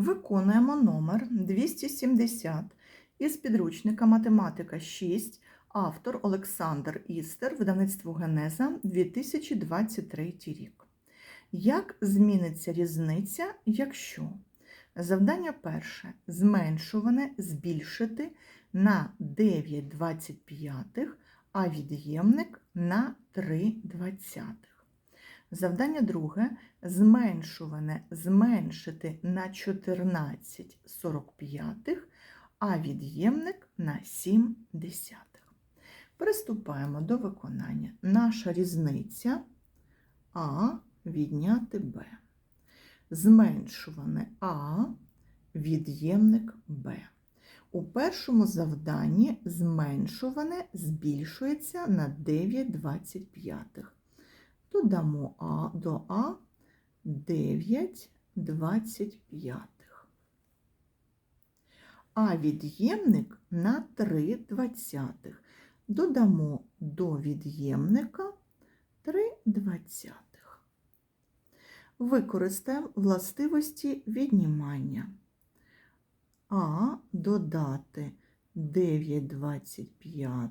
Виконуємо номер 270 із підручника Математика 6, автор Олександр Істер, видавництво Генеза 2023 рік. Як зміниться різниця, якщо завдання перше зменшуване збільшити на 9 25, а від'ємник на 3 двадцятих. Завдання друге зменшуване зменшити на 14 45, а від'ємник на 7 десятих. Приступаємо до виконання. Наша різниця А відняти Б. Зменшуване А від'ємник Б. У першому завданні зменшуване збільшується на 9 25. Додамо А до А 9 25. А від'ємник на 3 двадцятих. Додамо до від'ємника 3 двадцятих. Використаємо властивості віднімання. А додати 9 25,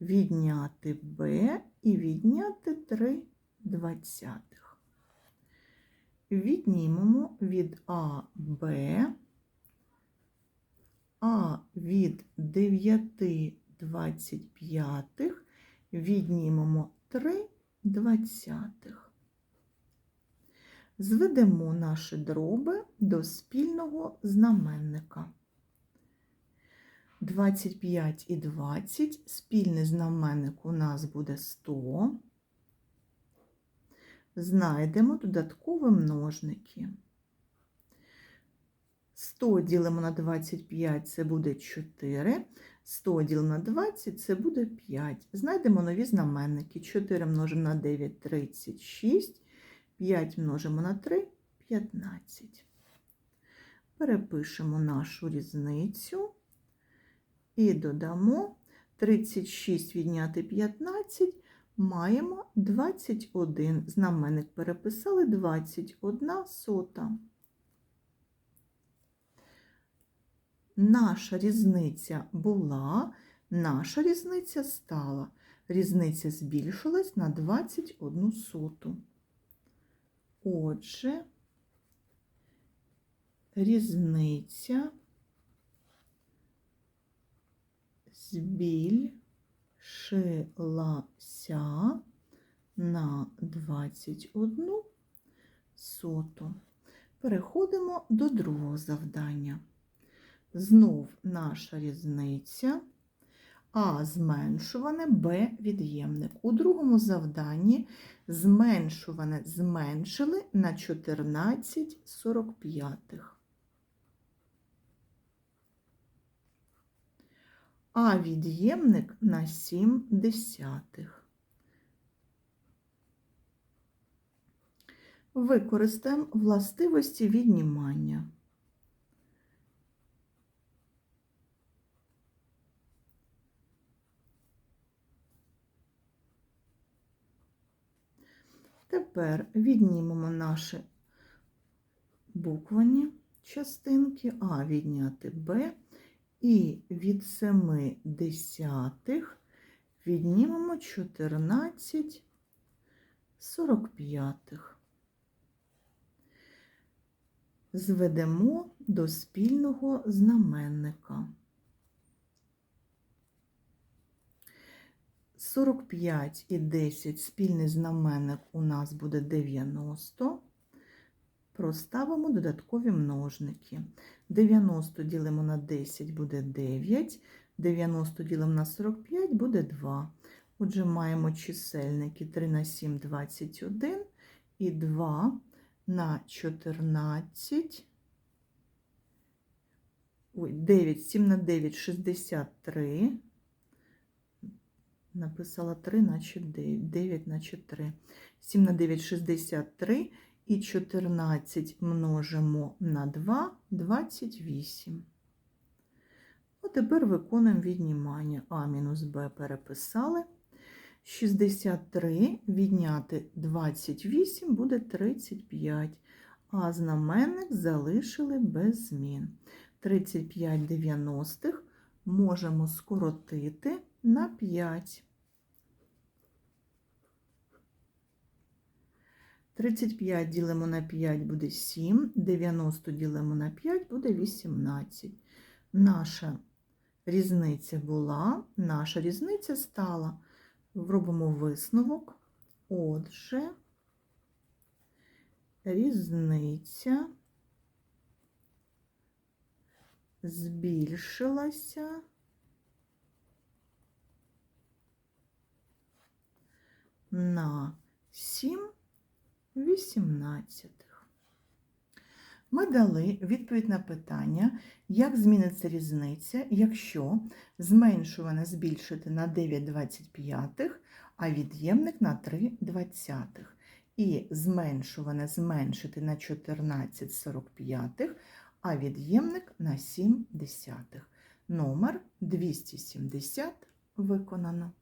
відняти Б і відняти 3 двадцятих. Віднімемо від А Б, А від 9 25 віднімемо 3 двадцятих. Зведемо наші дроби до спільного знаменника. 25 і 20, спільний знаменник у нас буде 100. Знайдемо додаткові множники. 100 ділимо на 25 це буде 4. 100 ділимо на 20 це буде 5. Знайдемо нові знаменники. 4 множимо на 9 36. 5 множимо на 3 15. Перепишемо нашу різницю і додамо 36 відняти 15, маємо 21. Знаменник переписали 21 сота. Наша різниця була, наша різниця стала. Різниця збільшилась на 21 соту. Отже, різниця збільшилася на 21 соту. Переходимо до другого завдання. Знов наша різниця. А зменшуване Б від'ємник. У другому завданні зменшуване зменшили на 14 45. А від'ємник на 7 десятих. Використаємо властивості віднімання. Тепер віднімемо наші буквані частинки, А відняти Б, і від 7 десятих віднімемо 14 45. Зведемо до спільного знаменника. 45 і 10 спільний знаменник у нас буде 90. Проставимо додаткові множники. 90 ділимо на 10 буде 9, 90 ділимо на 45 буде 2. Отже, маємо чисельники 3 на 7 21 і 2 на 14. Ой, 9, 7 на 9 63 написала 3, наче 9, 9 наче 3. 7 на 9 63 і 14 множимо на 2 28. А тепер виконуємо віднімання. А мінус Б переписали. 63 відняти 28 буде 35. а знаменник залишили без змін. 35 дев'яностих можемо скоротити на 5. 35 ділимо на 5 буде 7, 90 ділимо на 5 буде 18. Наша різниця була, наша різниця стала. Робимо висновок. Отже, різниця збільшилася на 7 вісімнадцятих. Ми дали відповідь на питання, як зміниться різниця, якщо зменшуване збільшити на 9 25, а від'ємник на 3 двадцятих. І зменшуване зменшити на 14 45, а від'ємник на 7 десятих. Номер 270 виконано.